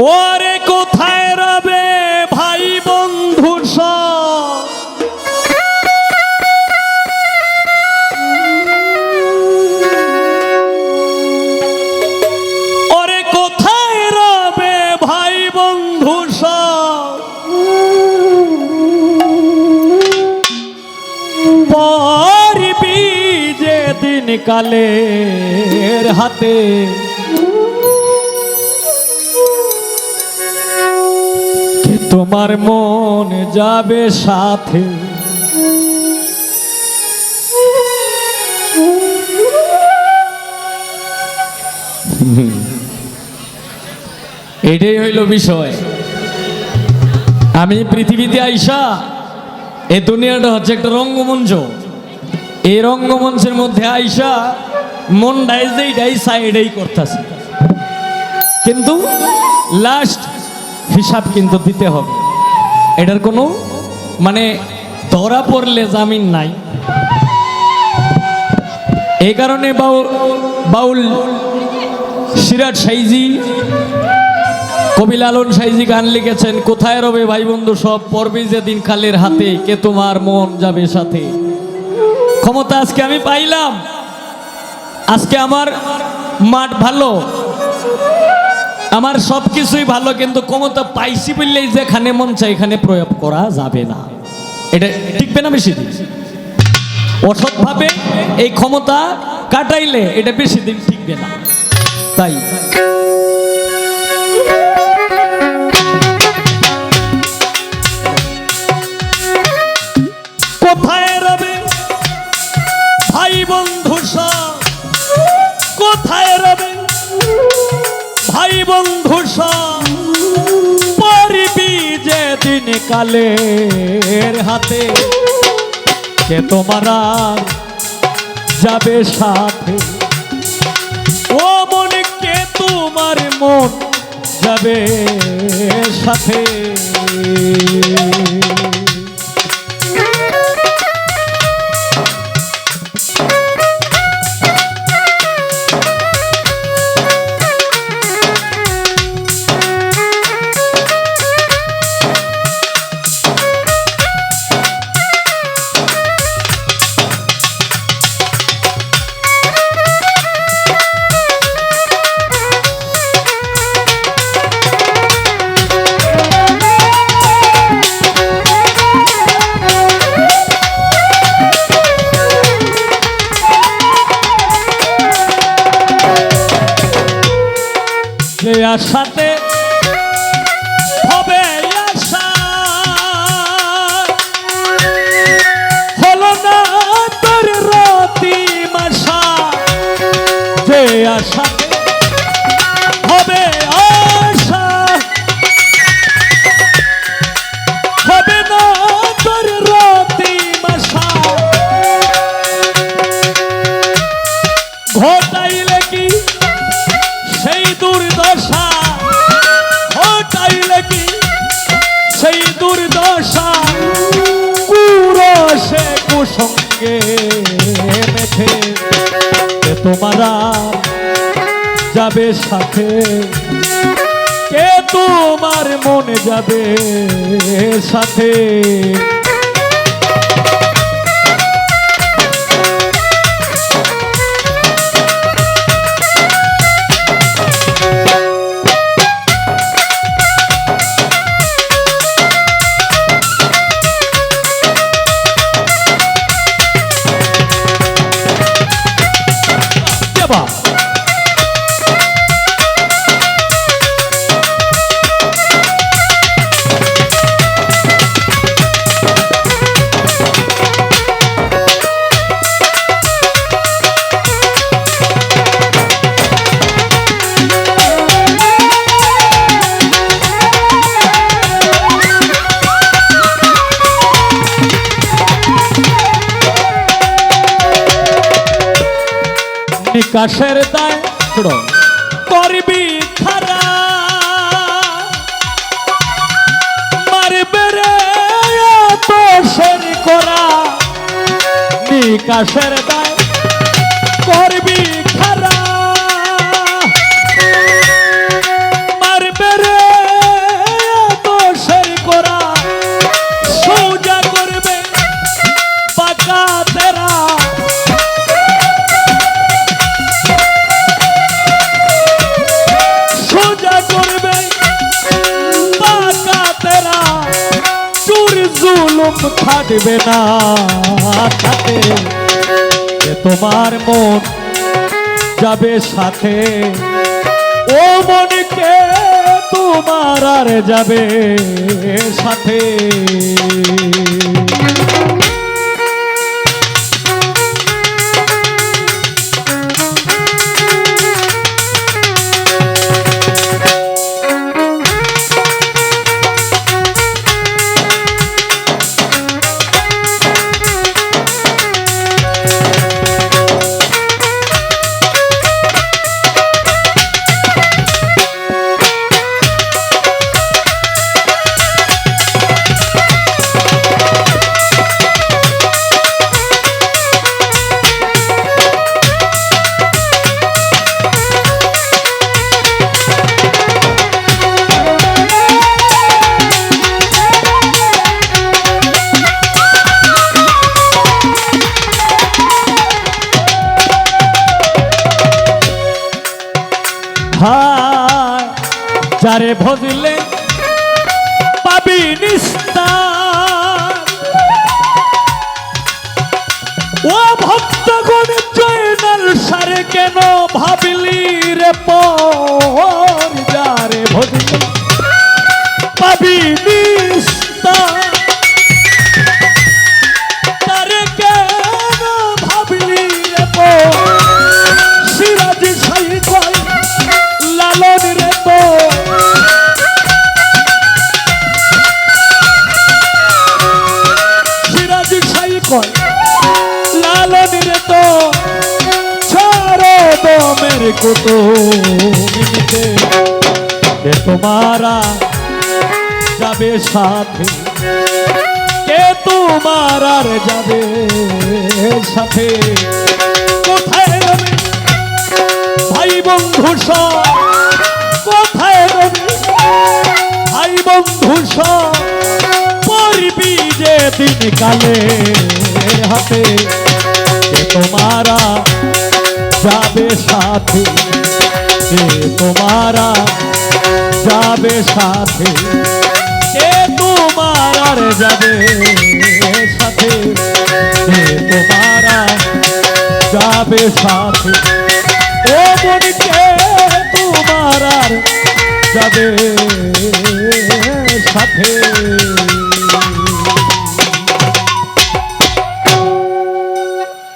ওরে কোথায় রবে ভাই বন্ধু ওরে কোথায় রবে ভাই বন্ধু পারবি যে দিন কালের হাতে তোমার মন যাবে সাথে। এটাই হইল বিষয়। আমি পৃথিবীতে আইসা, এ দুনিয়াটা হচ্ছে একটা রঙ্গমঞ্চ। এই রঙ্গমঞ্চের মধ্যে আইসা মন ডাইজ ডাইজেই ডাই সাইডেই করতেছে। কিন্তু লাস্ট হিসাব কিন্তু দিতে হবে। এটার কোনো মানে ধরা পড়লে জামিন নাই। এই কারণে বাউল বাউল সিরাজ সাইজি কবি লালন সাইজি গান লিখেছেন, কোথায় রবে ভাই বন্ধু সব পর্বে যেদিন কালের হাতে, কে তোমার মন যাবে সাথে? ক্ষমতা আজকে আমি পাইলাম। আজকে আমার মাঠ ভালো। আমার সব কিছুই ভালো, কিন্তু ক্ষমতা পাইছি বললেই যেখানে মন চাই এখানে প্রয়োগ করা যাবে না। এটা টিকবে না বেশি দিন? অসৎভাবে এই ক্ষমতা কাটাইলে এটা বেশি দিন টিকবে না। তাই দিন কালের হাতে কে তোমার যাবে সাথে? ও মন কে তোমার মন যাবে সাথে? আশাতে যাবে সাথে। কে তোমার মনে যাবে সাথে? কাশের দায়। করবি খারা। মারবে রে তোষের করা। বিকাশের দায়। করবি খারা। মারবে রে তোষের করা। করবে পাকা থাকবে না সাথে। তোমার মন যাবে সাথে ও মনকে তোমার আর যাবে সাথে। যারে ভজিলে পাবি নিস্তার ও ভক্তগণ জয়নাল সারে কেন ভাবিলি রে পর যারে ভজলে পাবি লালন রে তো ছাড়ো তো মেরে কুতো কে তোমারা যাবে সাথে? কে তোমার আর যাবে সাথে? কোথায় রবি? ভাই বন্ধু কোথায় রবি? ভাই বন্ধু পড়বি যে দিন কালে হাতে। যাবে সাথে কে তোমারা যাবে সাথে কে তোমার আর যাবে সাথে কে তোমারা যাবে সাথে ও মনকে তোমার আর যাবে